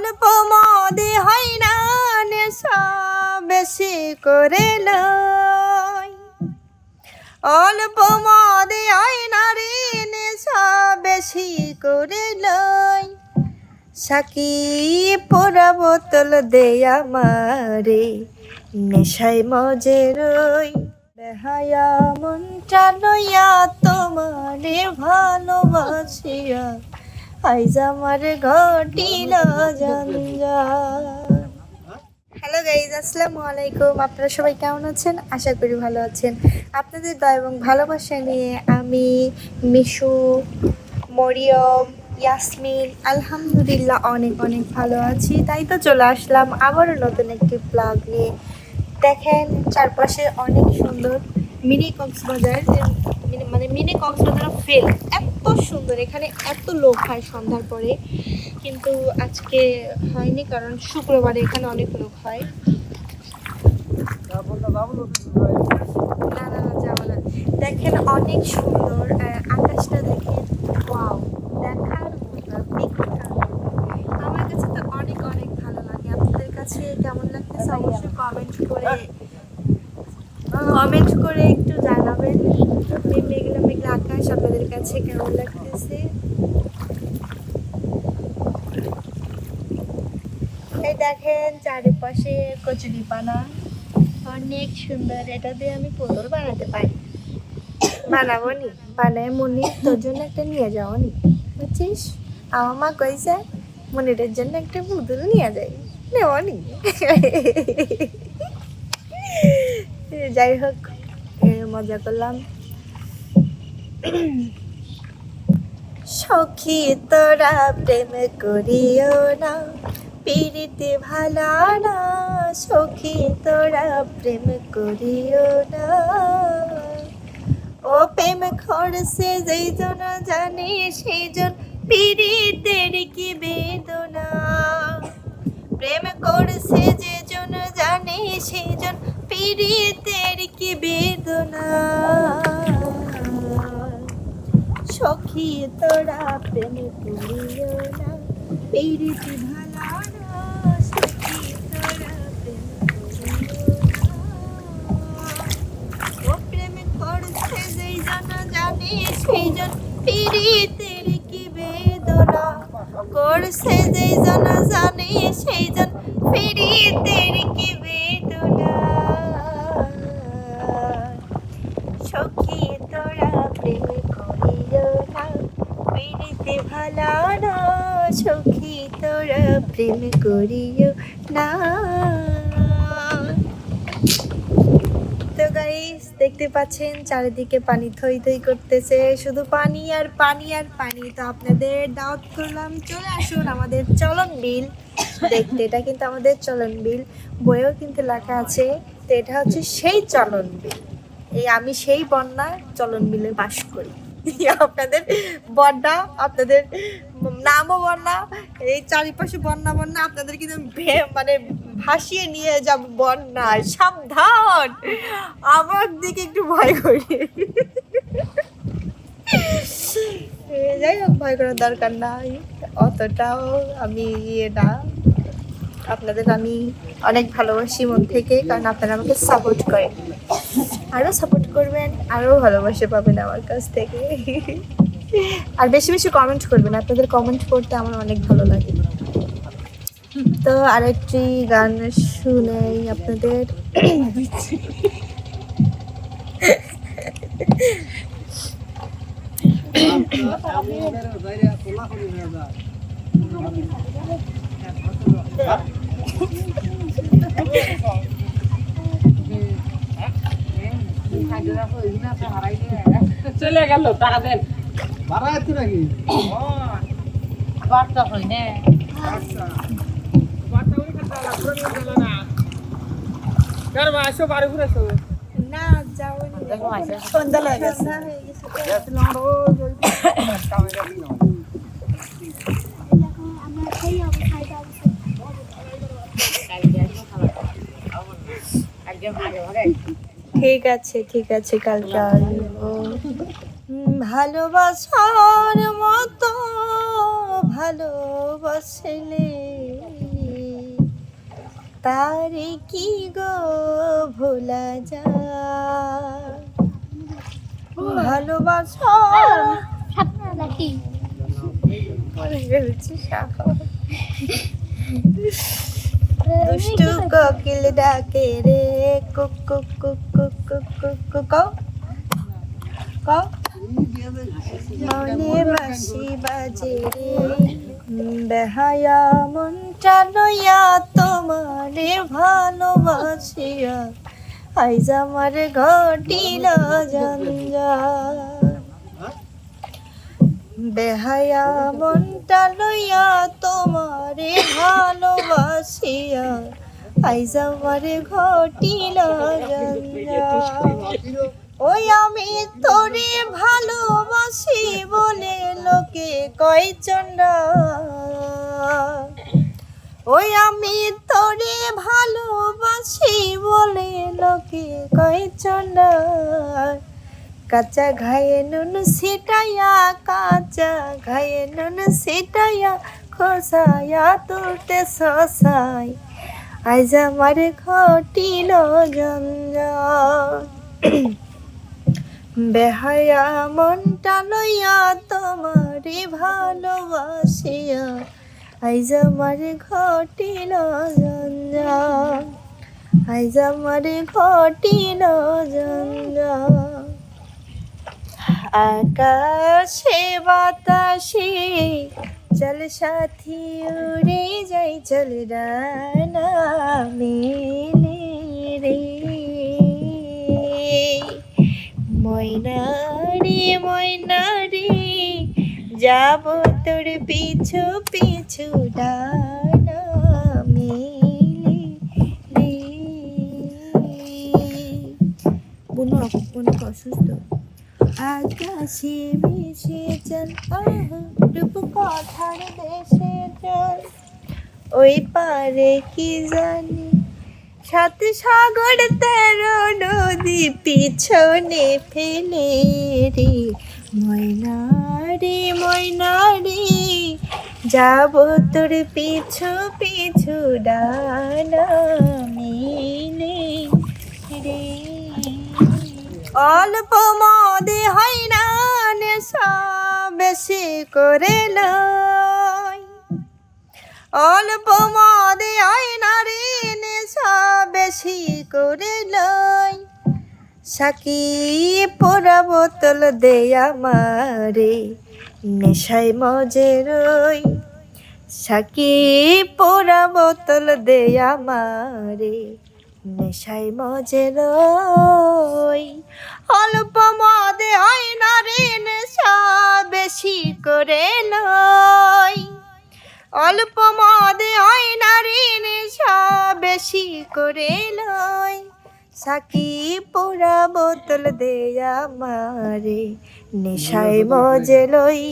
অল্প মদে হয় না বেশি করে লয়। অল্প মদে হয় না রে বেশি করে লয়। সাকি পোড়া বোতল দে আমারে, নেশায় মজে রই। বেহায়া মনটা লইয়া তোমারে ভালোবাসিয়া। আইজ আমার ঘটিল হ্যালো গাইজ আসসালামু আলাইকুম। আপনারা সবাই কেমন আছেন? আশা করি ভালো আছেন। আপনাদের দয়া এবং ভালোবাসা নিয়ে আমি মিশু, মরিয়ম, ইয়াসমিন, আলহামদুলিল্লাহ অনেক অনেক ভালো আছি। তাই তো চলে আসলাম আবারও নতুন একটি ব্লগ নিয়ে। দেখেন, চারপাশে অনেক সুন্দর মিনি কক্সবাজার মানে মিনি কক্সবাজার ফেল এত সুন্দর। এখানে এত লোক হয় সন্ধ্যার পরে। কিন্তু আজকে হয়নি কারণ শুক্রবারে এখানে অনেক লোক হয়। না না না দেখেন অনেক সুন্দর আকাশটা দেখেন। ওয়াও, দেখার আমার কাছে তো অনেক অনেক ভালো লাগে। আপনাদের কাছে কেমন লাগতেছে? অবশ্যই কমেন্ট করে কমেন্ট করে একটু জানাবেন এই মেঘলা মেঘলা আকাশ আপনাদের কাছে কেমন লাগতেছে? এই দেখেন চারিপাশে কচুরি পানা। অনেক সুন্দর, এটা দিয়ে আমি পুতুল বানাতে পারি। বানাবো নি? বানায় মনি, তোর জন্য একটা নিয়ে যাও নি। বুঝছিস? আমার মা কইছে, মনিরের জন্য একটা পুতুল নিয়ে যাই। নেব নি? যাই হোক মজা করলাম। সখী তোরা প্রেম করিও না পিড়িতে ভালা না, সখী তোরা প্রেম করিও না। ও প্রেম খরসে যেই জন জানে সেই জন পিড়িতের কি বেদনা। প্রেম করছে যে জন জানে সেই জন পিড়িতের কি বেদনা। না। ও প্রেম করছে যেই জন জানে, সেই জন পিড়িতের কি বেদনা। করছে যেই জন জানে, সেই জন পিড়িতের সখী তোরা প্রেম করিও না। তো গাইস দেখতে পাচ্ছেন, চারিদিকে পানি থই থই করতেছে। শুধু পানি আর পানি আর পানি। তো আপনাদের দাওয়াত করলাম, চলে আসুন আমাদের চলন বিল। দেখতে, এটা কিন্তু আমাদের চলন বিল। বইয়েও কিন্তু লেখা আছে। তো এটা হচ্ছে সেই চলন বিল। এই আমি সেই বন্যা চলন বিলে বাস করি। আপনাদের বন্যা, আপনাদের নামও বন্যা, এই চারিপাশে বন্যা বন্যা, আপনাদের কিন্তু মানে ভাসিয়ে নিয়ে যাব বন্যায়। সাবধান! আমার দিকে একটু ভয় করি যাই হোক, ভয় করার দরকার নাই। অতটাও আমি ইয়ে না। আপনাদের আমি অনেক ভালোবাসি মন থেকে, কারণ আপনারা আমাকে সাপোর্ট করেন। আরও সাপোর্ট করবেন আরও ভালোবাসা পাবেন আমার কাছ থেকে। আর বেশি বেশি কমেন্ট করবেন, আপনাদের কমেন্ট করতে আমার অনেক ভালো লাগে। তো আরেকটি গান শুনেই আপনাদের চলে গেল টাকা দেন। ভাড়া আছে নাকি? বার্তা হয় না। না যাও সন্ধ্যা লাগে গেছে ঠিক আছে ঠিক আছে কালকে আসব ভালোবাসার মতো ভালোবাসলে তারে কি গো ভোলা যা ভালোবাসা। দুষ্টু কোকিল ডাকে রে। কুক কুক কুক কুক কুক কুক কুক কও। মনে বাসি বাজে রে। বেহায়া মনটা লইয়া তোমারে ভালোবাসিয়া। আইজ আমার ঘটিল জঞ্জা বেহায়া মনটা লইয়া তোমারে ভালোবাসিয়া। আইজ আমার ঘটিল ওই আমি তোরে ভালোবাসি বলে লোকে কয় ওই আমি তোরে ভালোবাসি বলে লোকে কয় কাঁচা ঘায়ে নুন সিটাইয়া কাঁচা ঘায়ে নুন সিটাইয়া খোসায়া তুলতে শশাই। আজ আমার ঘটিল জঞ্জাল। বেহায়া মনটা লইয়া তোমারে ভালোবাসিয়া, আইজ আমার ঘটিল জঞ্জাল। আইজ আমার ঘটিল জঞ্জাল। আকাশে বাতাসে চল সাথী উড়ে যাই, চল ডানা মেলে রে। ময়নারি ময়নারি, যাব তোর পিছু পিছু ডানা মেলে রে। বুনো বুনো, অসুস্থ। আকাশে মিশে চল। রূপ কথার দেশে চল। ওই পারে কি জানি, সাত সাগর তেরো নদী পিছনে ফেলে রে। ময়নারি ময়নারি, যাব তোর পিছু পিছু ডানা মিলে রে। অল্প মদে বেশি করে লয় অল্প মদে হয় না রে নেশা বেশি করে লয় সাকি পোড়া বোতল দে আমারে, নেশায় মজে রই। সাকি পোড়া বোতল দে আমারে নেশায় মজে রই। অল্প মদে হয় না রে নেশা বেশি করে লয় অল্প মদে হয় না রে নেশা বেশি করে লয় সাকি পোড়া বোতল দে আমারে নেশায় মজে লই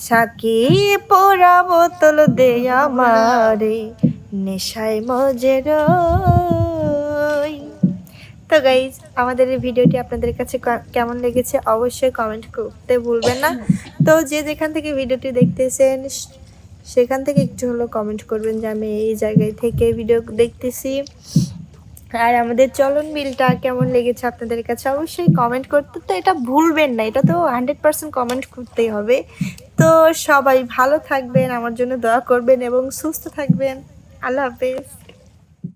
সাকি পোড়া বোতল দে আমারে নেশায় মজে রই। তো গাইজ আমাদের এই ভিডিওটি আপনাদের কাছে কেমন লেগেছে অবশ্যই কমেন্ট করতে ভুলবেন না। তো যে যেখান থেকে ভিডিওটি দেখতেছেন সেখান থেকে একটু হলেও কমেন্ট করবেন যে আমি এই জায়গায় থেকে ভিডিও দেখতেছি। আর আমাদের চলন বিলটা কেমন লেগেছে আপনাদের কাছে অবশ্যই কমেন্ট করতে তো এটা ভুলবেন না, এটা তো হান্ড্রেড পার্সেন্ট কমেন্ট করতেই হবে। তো সবাই ভালো থাকবেন, আমার জন্য দোয়া করবেন এবং সুস্থ থাকবেন। আল্লাহ হাফেজ।